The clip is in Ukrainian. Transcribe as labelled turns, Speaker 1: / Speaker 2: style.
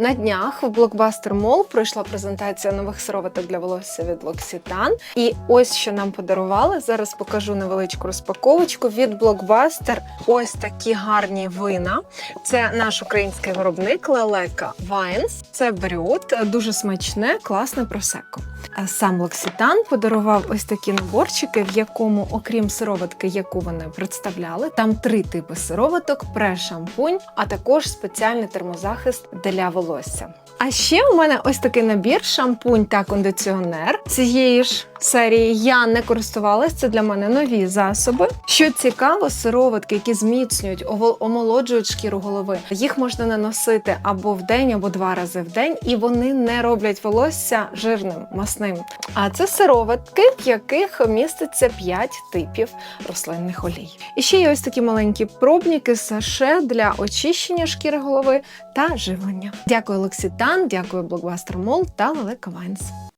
Speaker 1: На днях в Blockbuster Mall пройшла презентація нових сироваток для волосся від L'Occitane. І ось що нам подарували. Зараз покажу невеличку розпаковочку від Blockbuster. Ось такі гарні вина. Це наш український виробник Лелека Wines. Це брют, дуже смачне, класне просеко. А Сам L'Occitane подарував ось такі наборчики, в якому, окрім сироватки, яку вони представляли, там три типи сироваток, пре-шампунь, а також спеціальний термозахист для волосся. А ще у мене ось такий набір шампунь та кондиціонер цієї ж серії. Я не користувалась, це для мене нові засоби. Що цікаво, сироватки, які зміцнюють, омолоджують шкіру голови. Їх можна наносити або в день, або два рази в день, і вони не роблять волосся жирним, масним. А це сироватки, в яких міститься 5 типів рослинних олій. І ще є ось такі маленькі пробники саше для очищення шкіри голови та живлення. Дякую Лексітан, дякую Блокбастер Мол та Лелека Вайнс.